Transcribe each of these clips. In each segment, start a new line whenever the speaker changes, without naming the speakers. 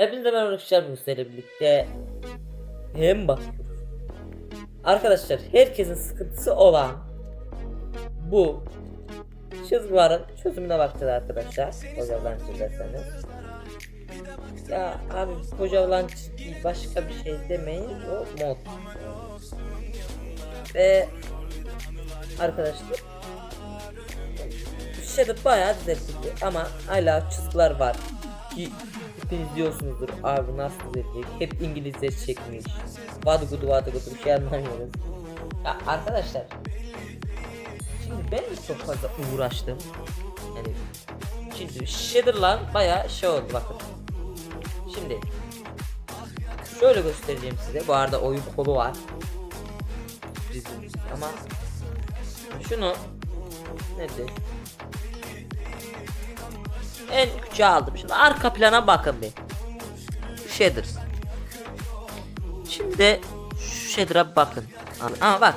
Hepinize merhaba arkadaşlar bu sizlerle birlikte hem bakıyoruz. Arkadaşlar herkesin sıkıntısı olan bu çizgilerin çözümüne bakacağız arkadaşlar. Kocaman çizerseniz. Ya abi kocaman çizgi başka bir şey demeyin o mod. Ve arkadaşlar Shadow bayağı düzeltildi ama hala çizgiler var ki hepiniz diyorsunuzdur abi nasıl düzelecek hep İngilizce çekmiş. Vadı gudu vadı gudu bir şey anlamıyoruz. Ya arkadaşlar şimdi ben de çok fazla uğraştım. Yani şimdi shader'lar bayağı şey oldu bakın. Şimdi şöyle göstereceğim size. Bu arada oyun kolu var. Ama şunu nedir en küçüğe aldım. Şimdi arka plana bakın bir. Shader. Şimdi şu shader'a bakın. Ama bak.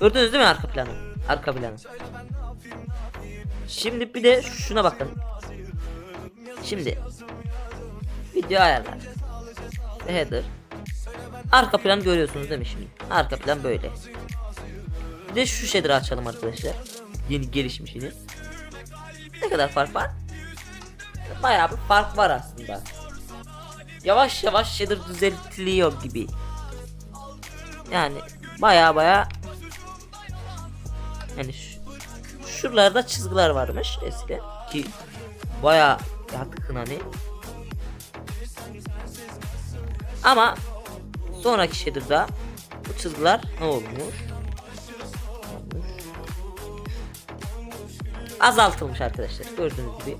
Gördünüz değil mi arka planı? Arka planı. Şimdi bir de şuna bakın. Şimdi video ayarlar. Header. Arka plan görüyorsunuz değil mi şimdi? Arka plan böyle. Bir de şu shader'ı açalım arkadaşlar. Yeni gelişmişini. Ne kadar fark var? Bayağı bir fark var aslında. Yavaş yavaş shader düzeltiliyor gibi. Yani bayağı bayağı yani şu, şuralarda çizgiler varmış eskiden ki bayağı yatkın hani. Ama sonraki shader'da bu çizgiler ne? Olmuş azaltılmış arkadaşlar. Gördüğünüz gibi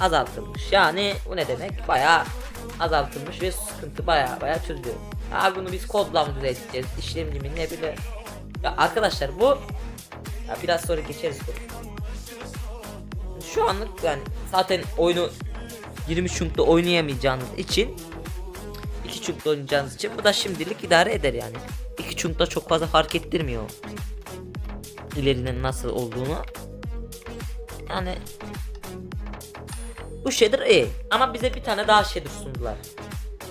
azaltılmış. Yani bu ne demek? Bayağı azaltılmış ve sıkıntı bayağı bayağı çözülüyor. Abi bunu biz kodla mı düzelteceğiz? İşlemci mi ne bile. Ya arkadaşlar bu ya biraz sonra geçeriz konu. Şu anlık yani zaten oyunu 20 chunk'ta oynayamayacağınız için 2 chunk'ta oynayacağınız için bu da şimdilik idare eder yani. 2 chunk'ta çok fazla fark ettirmiyor. İlerinin nasıl olduğunu. Yani bu shader iyi ama bize bir tane daha shader sundular.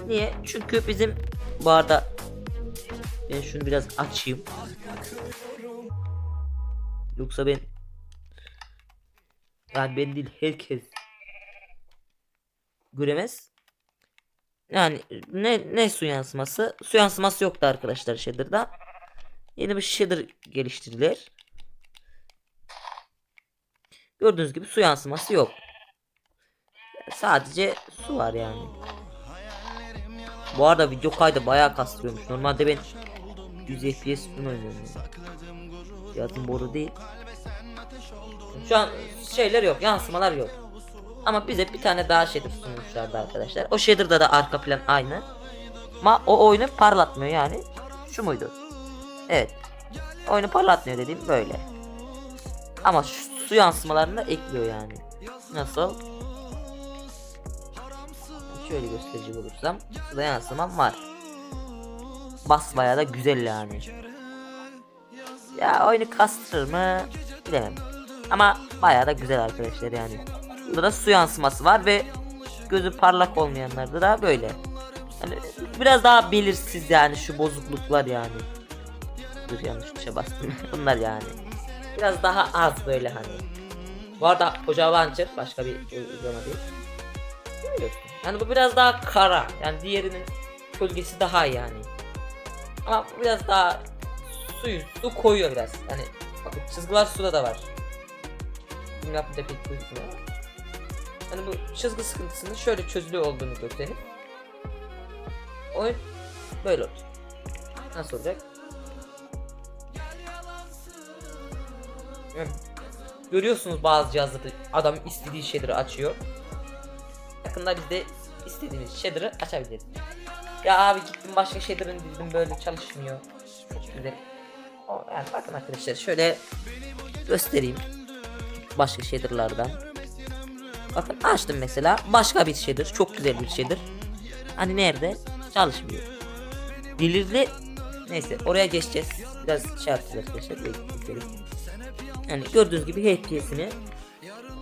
Niye? Çünkü bizim bu arada ben şunu biraz açayım. Yoksa ben yani ben değil herkes göremez. Yani ne ne su yansıması? Su yansıması yoktu arkadaşlar shader'da. Yeni bir shader geliştirdiler. Gördüğünüz gibi su yansıması yok. Sadece su var yani. Bu arada video kaydı bayağı kastırıyormuş. Normalde ben 100 FPS falan oynuyorum. Yani. Cihazım boru değil. Şu an şeyler yok, yansımalar yok. Ama bize bir tane daha shader sunmuşlardı arkadaşlar. O shader'da da arka plan aynı. Ama o oyunu parlatmıyor yani. Şu muydu? Evet. Oyunu parlatmıyor dediğim böyle. Ama şu su yansımalarını da ekliyor yani. Nasıl? Şöyle gösterici olursam suda yansımam var. Basmaya da güzel yani. Ya oyunu kastırır mı? Bilemem. Ama bayağı da güzel arkadaşlar yani. Burada da su yansıması var ve gözü parlak olmayanlarda da böyle. Yani biraz daha belirsiz yani şu bozukluklar yani. Dur yanlış tuşa bastım. Bunlar yani. Biraz daha az böyle hani. Bu arada Hoca Launcher başka bir uygulama değil. Görüyorsun. Yani bu biraz daha kara. Yani diğerinin gölgesi daha iyi yani. Ama bu biraz daha suyu su koyuyor biraz. Yani bakın çizgiler suda da var. Bunu yapınca pek gözükmüyor. Yani bu çizgi sıkıntısının şöyle çözülüyor olduğunu göstereyim. Oyun böyle olacak. Nasıl olacak? Görüyorsunuz bazı cihazları adam istediği shader'ı açıyor. Yakında biz de istediğimiz shader'ı açabiliriz. Ya abi gittim başka shader'ın dedim böyle çalışmıyor. Çok güzel. Yani bakın arkadaşlar şöyle göstereyim. Başka shader'lardan. Bakın açtım mesela başka bir shader çok güzel bir shader. Hani nerede? Çalışmıyor. Delirli neyse oraya geçeceğiz. Biraz şey yapacağız arkadaşlar. Yani gördüğünüz gibi HPS'ini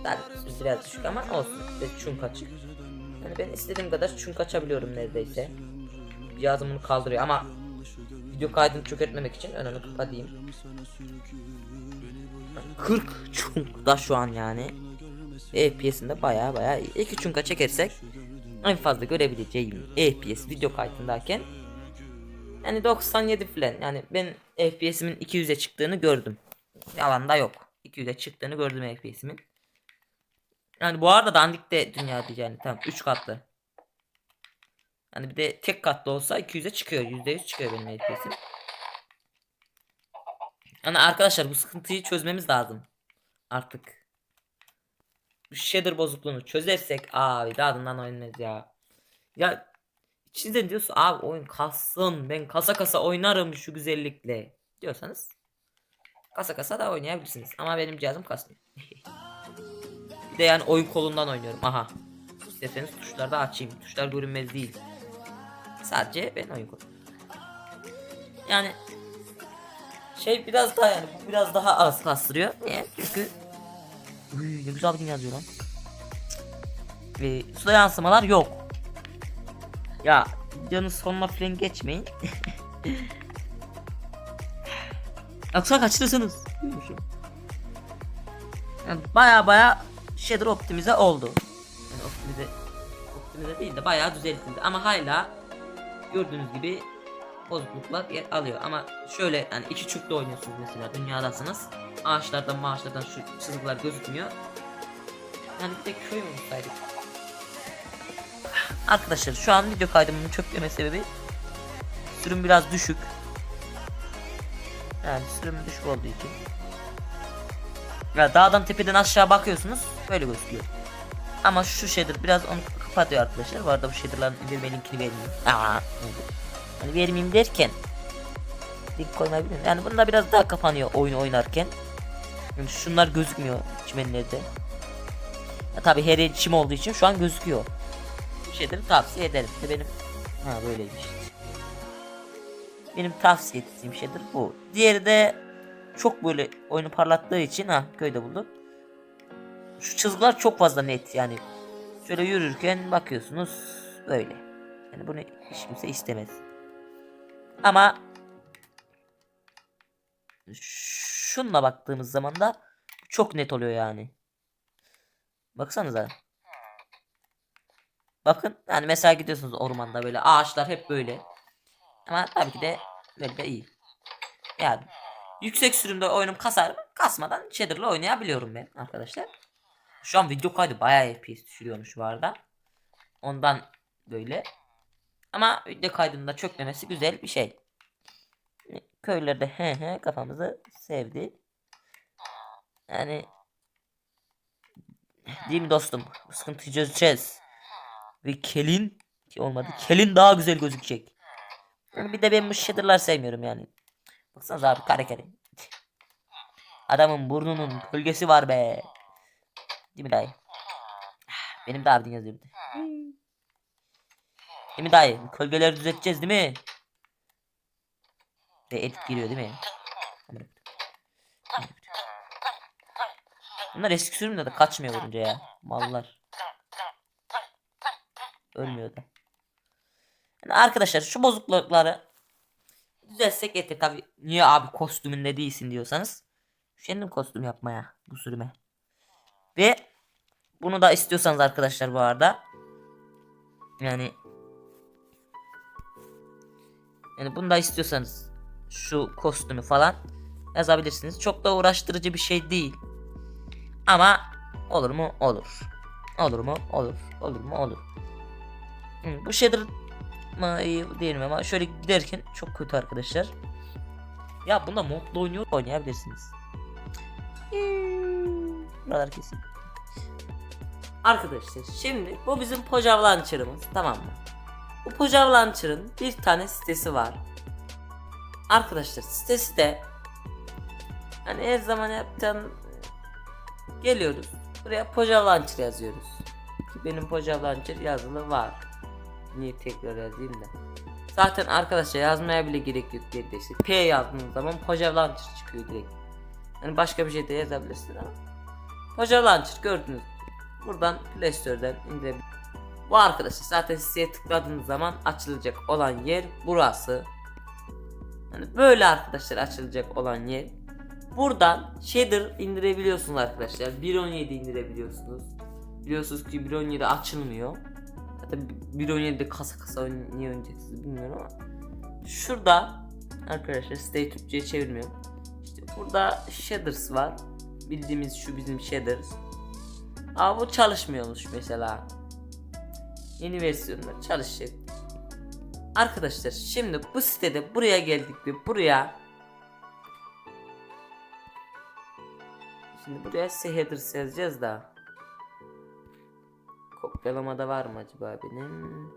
yani biraz düşük ama olsun. Ve çunk açık. Yani ben istediğim kadar çunk açabiliyorum neredeyse. Cihazım bunu kaldırıyor ama video kaydını çökertmemek için önünü kapatayım. 40 çunk da şu an yani. FPS'inde baya baya iyi. İki çunka çekersek en fazla görebileceğim FPS video kaydındayken yani 97 falan yani ben FPS'imin 200'e çıktığını gördüm. Yalan da yok. 200'e çıktığını gördüm FPS'imin. Yani bu arada dandik de dünya diyeceğim tamam 3 katlı. Yani bir de tek katlı olsa 200'e çıkıyor. %100 çıkıyor benim FPS'im. Yani arkadaşlar bu sıkıntıyı çözmemiz lazım. Artık. Shader bozukluğunu çözersek abi daha adından oynarız ya. Ya içinizden diyorsun abi oyun kalsın ben kasa kasa oynarım şu güzellikle diyorsanız kasa kasa da oynayabilirsiniz ama benim cihazım kasmıyor. bir de yani oyun kolundan oynuyorum aha. İsterseniz tuşları da açayım. Tuşlar görünmez değil. Sadece ben oyun kolu. Yani şey biraz daha yani bu biraz daha az kastırıyor. Niye? Çünkü Uy, ne güzel bir yazıyor lan. Ve suda yansımalar yok. Ya videonun sonuna falan geçmeyin. Yoksa kaçırırsınız. Yani baya baya shader optimize oldu. Yani optimize optimize değil de bayağı düzeltildi. Ama hala gördüğünüz gibi bozukluklar yer alıyor. Ama şöyle yani iki çubuklu oynuyorsunuz mesela dünyadasınız. Ağaçlardan maaşlardan şu çizgiler gözükmüyor. Yani bir tek köy olsaydık arkadaşlar şu an video kaydımın çökleme sebebi sürüm biraz düşük yani sürüm düşük olduğu için ya dağdan tepeden aşağı bakıyorsunuz böyle gözüküyor ama şu shader biraz onu kapatıyor arkadaşlar. Bu arada bu shader'ların indirme linkini vermeyeyim. Aa, hani vermeyeyim derken link koymayabilirim. Yani bunda biraz daha kapanıyor oyun oynarken. Yani şunlar gözükmüyor çimenlerde. Ya tabi her yer çim olduğu için şu an gözüküyor. Bu shader'ı tavsiye ederim. İşte benim ha böyleymiş. Benim tavsiye ettiğim shader bu. Diğeri de çok böyle oyunu parlattığı için ha köyde buldum. Şu çizgiler çok fazla net yani. Şöyle yürürken bakıyorsunuz böyle. Yani bunu hiç kimse istemez. Ama şunla baktığımız zaman da çok net oluyor yani. Baksanıza. Bakın yani mesela gidiyorsunuz ormanda böyle ağaçlar hep böyle. Ama tabii ki de böyle de iyi. Yani yüksek sürümde oyunum kasar mı? Kasmadan shader'la oynayabiliyorum ben arkadaşlar. Şu an video kaydı bayağı FPS düşürüyormuş bu arada. Ondan böyle. Ama video kaydında çökmemesi güzel bir şey. Köylerde de he he kafamızı sevdi. Yani değil mi dostum? Bu sıkıntıyı çözeceğiz. Ve Kelin olmadı. Kelin daha güzel gözükecek. Yani bir de ben bu shader'lar sevmiyorum yani. Baksanıza abi kare kare. Adamın burnunun gölgesi var be. Değil mi dayı? Benim de abidin yazıyor. Değil mi dayı? Kölgeleri düzelteceğiz değil mi? Ve edit giriyor değil mi? Bunlar eski sürümde de kaçmıyor vurunca ya. Mallar. Ölmüyor da. Yani arkadaşlar şu bozuklukları düzelsek yeter tabi. Niye abi kostümünde değilsin diyorsanız. Kendim kostüm yapmaya bu sürüme. Ve bunu da istiyorsanız arkadaşlar bu arada yani yani bunu da istiyorsanız şu kostümü falan yazabilirsiniz. Çok da uğraştırıcı bir şey değil. Ama olur mu? Olur. Olur mu? Olur. Olur mu? Olur. Hı, bu shader mı mi ama şöyle giderken çok kötü arkadaşlar. Ya bunda modlu oynuyor oynayabilirsiniz. Buralar kesin. Arkadaşlar şimdi bu bizim Pojav Launcher'ımız tamam mı? Bu Pojav Launcher'ın bir tane sitesi var. Arkadaşlar sitesi de hani her zaman yaptığım geliyoruz. Buraya Pojav Launcher yazıyoruz. Ki benim Pojav Launcher yazılı var. Niye tekrar yazayım da. Zaten arkadaşlar yazmaya bile gerek yok geride işte. P yazdığınız zaman Pojav Launcher çıkıyor direkt. Yani başka bir şey de yazabilirsiniz ama. Pojav Launcher gördünüz. Buradan Play Store'dan indirebilirsiniz. Bu arkadaşlar zaten size tıkladığınız zaman açılacak olan yer burası. Yani böyle arkadaşlar açılacak olan yer. Buradan shader indirebiliyorsunuz arkadaşlar. 1.17 indirebiliyorsunuz. Biliyorsunuz ki 1.17 açılmıyor. Zaten 1.17'de kasa kasa oyn- niye oynayacaksınız bilmiyorum ama. Şurada arkadaşlar siteyi Türkçe'ye çevirmiyorum. İşte burada shaders var. Bildiğimiz şu bizim shaders. Ama bu çalışmıyormuş mesela. Yeni versiyonda çalışacak. Arkadaşlar şimdi bu sitede buraya geldik ve buraya Şimdi buraya headers yazacağız da Kopyalamada var mı acaba benim?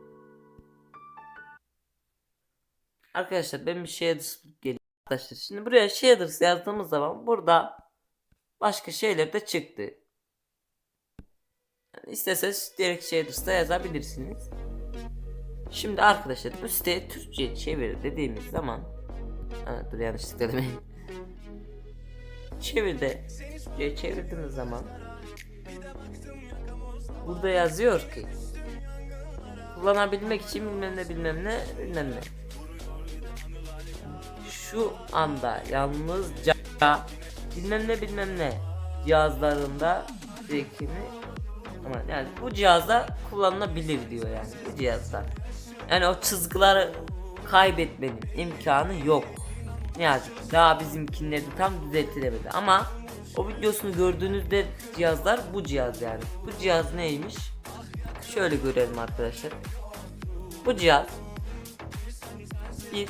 Arkadaşlar ben bir shaders geliyor arkadaşlar. Şimdi buraya shaders yazdığımız zaman burada başka şeyler de çıktı. Yani isterseniz direkt shaders'ta yazabilirsiniz. Şimdi arkadaşlar bu siteye Türkçe çevir dediğimiz zaman ha, dur yanlışlıkla demeyin. Çevir de Türkçe'ye çevirdiğiniz zaman burada yazıyor ki kullanabilmek için bilmem ne bilmem ne bilmem ne. Şu anda yalnızca bilmem ne bilmem ne cihazlarında çekimi ama yani bu cihazda kullanılabilir diyor yani bu cihazda. Yani o çizgileri kaybetmenin imkanı yok. Ne yazık ki daha bizimkinleri tam düzeltilemedi ama o videosunu gördüğünüzde cihazlar bu cihaz yani. Bu cihaz neymiş? Şöyle görelim arkadaşlar. Bu cihaz bir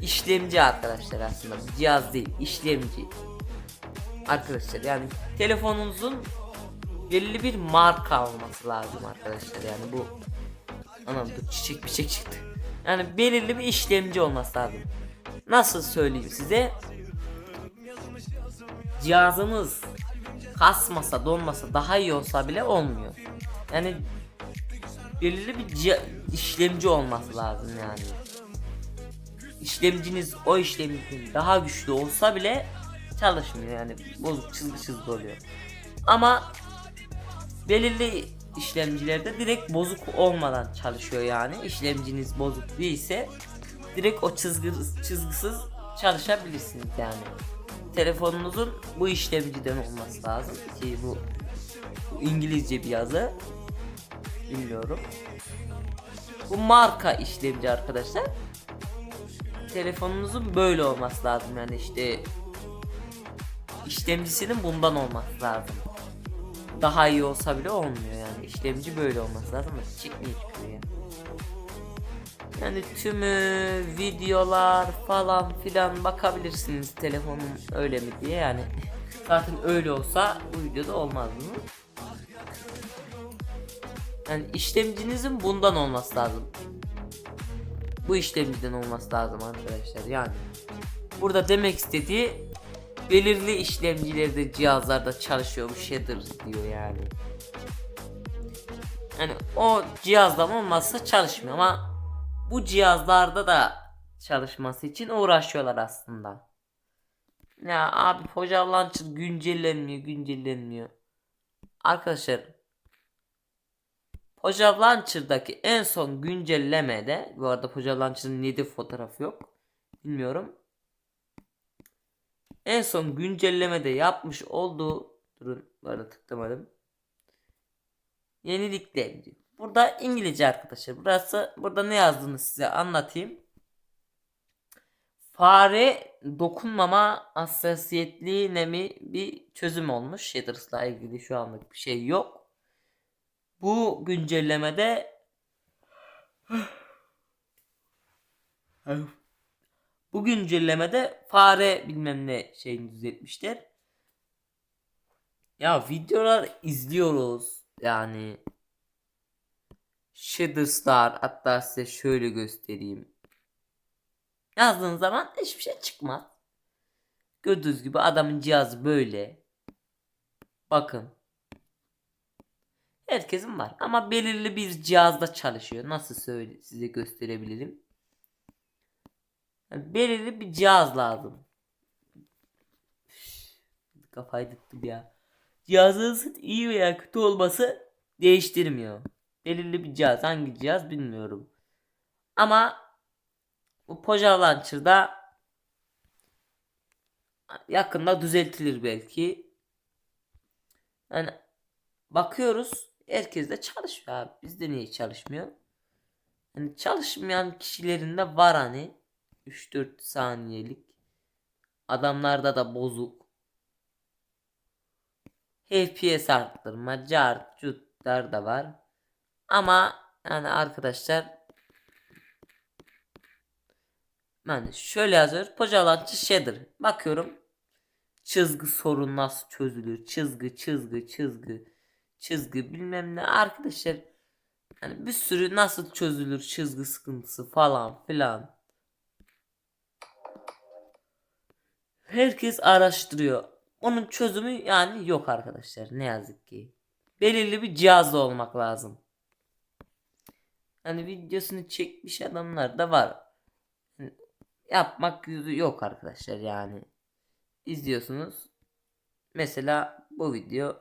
işlemci arkadaşlar aslında bu cihaz değil işlemci arkadaşlar yani telefonunuzun belirli bir marka olması lazım arkadaşlar yani bu anam dur çiçek bir çiçek çıktı yani belirli bir işlemci olması lazım nasıl söyleyeyim size? Cihazınız kasmasa donmasa daha iyi olsa bile olmuyor. Yani belirli bir işlemci olması lazım yani. İşlemciniz o işlemcinin daha güçlü olsa bile çalışmıyor yani. Bozuk çizgi çizgi oluyor. Ama belirli işlemcilerde direkt bozuk olmadan çalışıyor yani. İşlemciniz bozuk değilse direkt o çizgi çizgisiz çalışabilirsiniz yani. Telefonunuzun bu işlemciden olması lazım ki bu, bu İngilizce bir yazı bilmiyorum. Bu marka işlemci arkadaşlar telefonunuzun böyle olması lazım yani işte işlemcisinin bundan olması lazım. Daha iyi olsa bile olmuyor yani işlemci böyle olması lazım ama çıkmıyor çıkıyor yani. Yani tümü videolar falan filan bakabilirsiniz telefonun öyle mi diye yani. Zaten öyle olsa bu videoda olmaz mı? Yani işlemcinizin bundan olması lazım bu işlemciden olması lazım arkadaşlar yani. Burada demek istediği belirli işlemcilerde cihazlarda çalışıyor bu shader diyor yani. Yani o cihazda olmazsa çalışmıyor ama bu cihazlarda da çalışması için uğraşıyorlar aslında. Ya abi Hoca Launcher güncellenmiyor güncellenmiyor. Arkadaşlar Hoca Launcher'daki en son güncellemede bu arada Hoca Launcher'ın neydi fotoğrafı yok. Bilmiyorum. En son güncellemede yapmış olduğu durun bu arada tıklamadım. Yenilikler diyor. Burada İngilizce arkadaşlar. Burası burada ne yazdığını size anlatayım. Fare dokunmama hassasiyetliğine mi bir çözüm olmuş. Shaders'la ilgili şu anlık bir şey yok. Bu güncellemede bu güncellemede fare bilmem ne şeyini düzeltmişler. Ya videolar izliyoruz yani Shaders'lar hatta size şöyle göstereyim. Yazdığın zaman hiçbir şey çıkmaz. Gördüğünüz gibi adamın cihazı böyle. Bakın. Herkesin var ama belirli bir cihazda çalışıyor. Nasıl söyle size gösterebilirim? Yani belirli bir cihaz lazım. Kafayı dıktım ya. cihazınızın iyi veya kötü olması değiştirmiyor. Belirli bir cihaz. Hangi cihaz bilmiyorum. Ama bu Poja Launcher'da yakında düzeltilir belki. Yani bakıyoruz herkes de çalışıyor abi. Bizde niye çalışmıyor? Hani çalışmayan kişilerin de var hani 3-4 saniyelik. Adamlarda da bozuk. FPS arttırma, cart, cutlar da var. Ama yani arkadaşlar yani şöyle yazıyor. Pocalancı shader. Bakıyorum. Çizgi sorun nasıl çözülür? Çizgi, çizgi, çizgi, çizgi bilmem ne. Arkadaşlar yani bir sürü nasıl çözülür çizgi sıkıntısı falan filan. Herkes araştırıyor. Onun çözümü yani yok arkadaşlar ne yazık ki. Belirli bir cihazda olmak lazım. Hani videosunu çekmiş adamlar da var. Hani yapmak yüzü yok arkadaşlar yani. İzliyorsunuz. Mesela bu video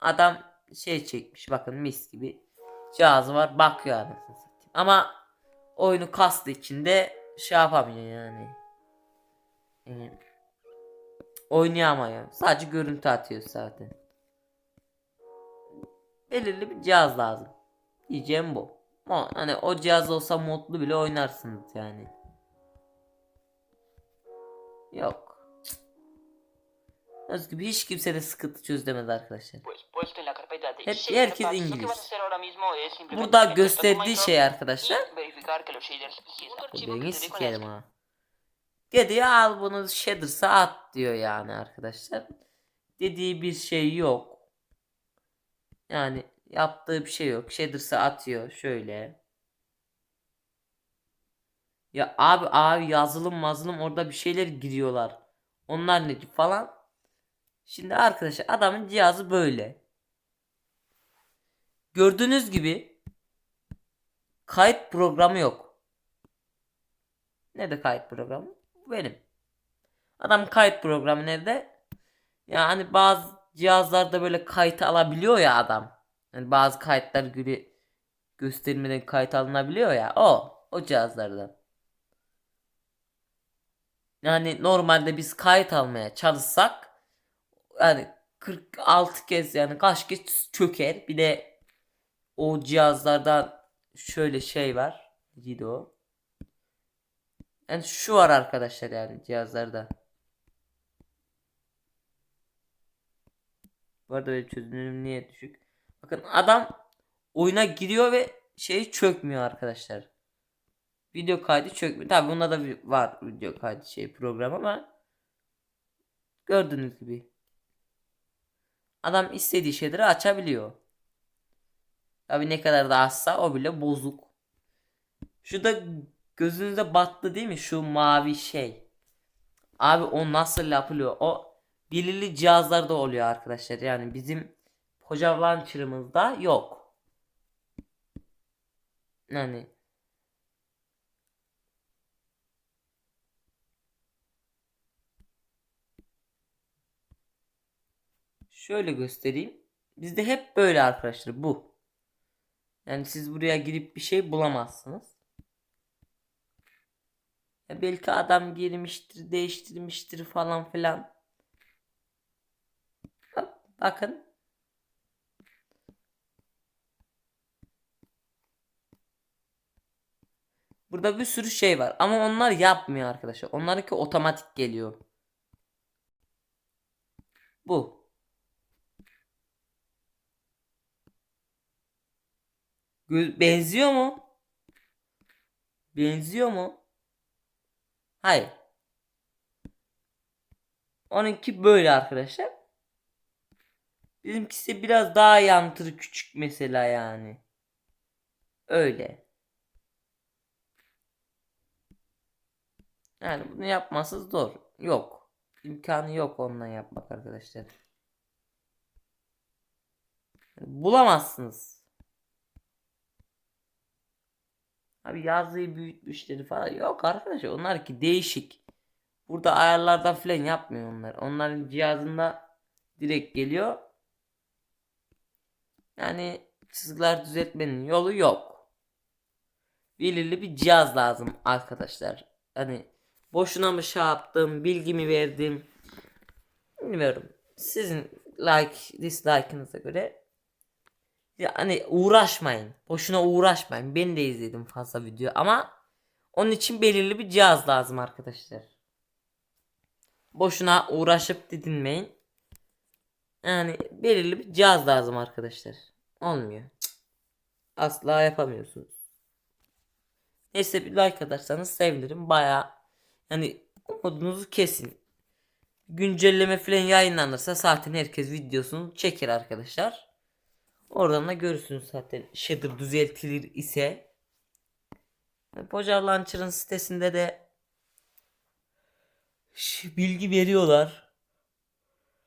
adam şey çekmiş bakın mis gibi cihazı var bakıyor anasını satayım. Ama oyunu kastı içinde şey yapamıyor yani. yani oynayamıyor. Sadece görüntü atıyor zaten. Belirli bir cihaz lazım. Diyeceğim bu. Hani o cihaz olsa modlu bile oynarsınız yani. Yok. Gördüğünüz gibi hiç kimse de sıkıntı çözlemedi arkadaşlar. Hep herkes İngiliz. Burada gösterdiği şey arkadaşlar.
archivo
Beni sikerim ha. Gidiyor al bunu shader'sa at diyor yani arkadaşlar. Dediği bir şey yok. Yani yaptığı bir şey yok. Shader'sa atıyor şöyle. Ya abi abi yazılım mazlum orada bir şeyler giriyorlar. Onlar ne falan. Şimdi arkadaşlar adamın cihazı böyle. Gördüğünüz gibi kayıt programı yok. Ne de kayıt programı? Benim. Adam kayıt programı nerede? Yani bazı cihazlarda böyle kayıt alabiliyor ya adam. Yani bazı kayıtlar gibi göstermeden kayıt alınabiliyor ya. O. O cihazlardan. Yani normalde biz kayıt almaya çalışsak yani 46 kez yani kaç kez çöker. Bir de o cihazlardan şöyle şey var. Neydi? Yani şu var arkadaşlar yani cihazlarda. Bu arada benim çözünürlüğüm niye düşük? Bakın adam oyuna giriyor ve şey çökmüyor arkadaşlar. Video kaydı çökmüyor. Tabi bunda da var video kaydı şey program ama gördüğünüz gibi. Adam istediği şeyleri açabiliyor. Tabi ne kadar da azsa o bile bozuk. Şu da gözünüze battı değil mi? Şu mavi şey. Abi o nasıl yapılıyor? O belirli cihazlarda oluyor arkadaşlar. Yani bizim Hoca Launcher'ımızda yok. Yani Şöyle göstereyim. Bizde hep böyle arkadaşlar bu. Yani siz buraya girip bir şey bulamazsınız. Ya belki adam girmiştir, değiştirmiştir falan filan. Bak- Bakın. Burada bir sürü şey var ama onlar yapmıyor arkadaşlar. Onlarınki otomatik geliyor. Bu. Benziyor mu? Benziyor mu? Hayır. Onunki böyle arkadaşlar. Bizimkisi biraz daha yantırı küçük mesela yani. Öyle. Yani bunu yapması zor. Yok. İmkanı yok ondan yapmak arkadaşlar. Bulamazsınız. Abi yazıyı büyütmüşleri falan yok arkadaşlar. Onlar ki değişik. Burada ayarlardan falan yapmıyor onlar. Onların cihazında direkt geliyor. Yani çizgiler düzeltmenin yolu yok. Belirli bir cihaz lazım arkadaşlar. Hani boşuna mı şey yaptım, bilgimi verdim. Bilmiyorum. Sizin like, dislike'ınıza göre yani uğraşmayın. Boşuna uğraşmayın. Ben de izledim fazla video ama onun için belirli bir cihaz lazım arkadaşlar. Boşuna uğraşıp didinmeyin. Yani belirli bir cihaz lazım arkadaşlar. Olmuyor. Asla yapamıyorsunuz. Neyse bir like atarsanız sevinirim. Baya yani umudunuzu kesin. Güncelleme falan yayınlanırsa zaten herkes videosunu çeker arkadaşlar. Oradan da görürsünüz zaten shader düzeltilir ise. Pocar Launcher'ın sitesinde de bilgi veriyorlar.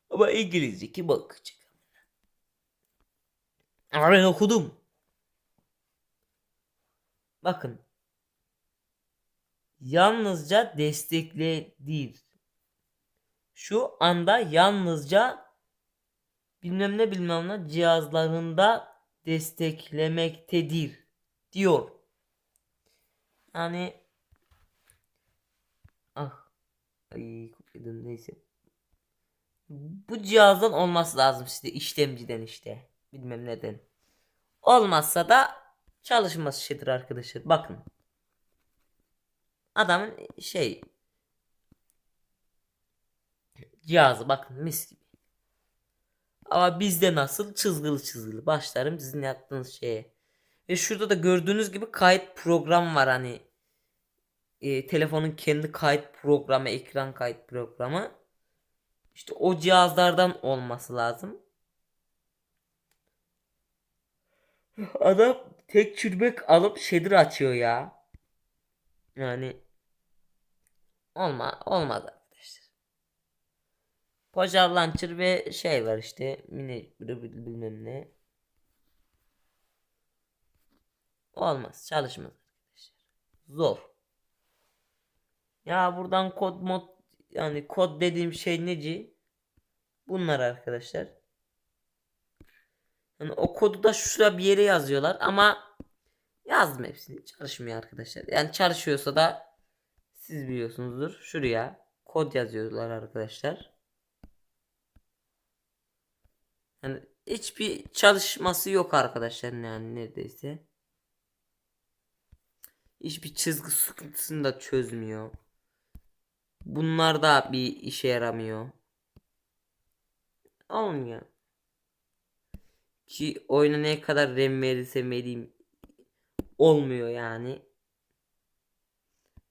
Ama İngilizce ki bakacak. Ama ben okudum. Bakın. Yalnızca destekledir. Şu anda yalnızca bilmem ne bilmem ne cihazlarında desteklemektedir diyor. Yani ah ay kopyadım neyse. Bu cihazdan olması lazım işte işlemciden işte bilmem neden. Olmazsa da çalışmaz şeydir arkadaşlar. Bakın. Adamın şey cihazı bakın mis gibi. Ama bizde nasıl çizgili çizgili başlarım sizin yaptığınız şeye. Ve şurada da gördüğünüz gibi kayıt program var hani. E, telefonun kendi kayıt programı, ekran kayıt programı. İşte o cihazlardan olması lazım. Adam tek çürmek alıp shader açıyor ya. Yani olma olmaz arkadaşlar. Pojar Launcher ve şey var işte mini bilmem ne. Olmaz çalışmaz arkadaşlar. Zor. Ya buradan kod mod yani kod dediğim şey neci? Bunlar arkadaşlar. Yani o kodu da şuraya bir yere yazıyorlar ama yazdım hepsini. Çalışmıyor arkadaşlar. Yani çalışıyorsa da siz biliyorsunuzdur. Şuraya kod yazıyorlar arkadaşlar. Yani hiçbir çalışması yok arkadaşlar yani neredeyse. Hiçbir çizgi sıkıntısını da çözmüyor. Bunlar da bir işe yaramıyor. Olmuyor. Ki oyuna ne kadar RAM verirsem vereyim olmuyor yani.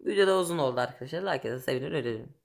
Video da uzun oldu arkadaşlar. Like ederseniz sevinirim.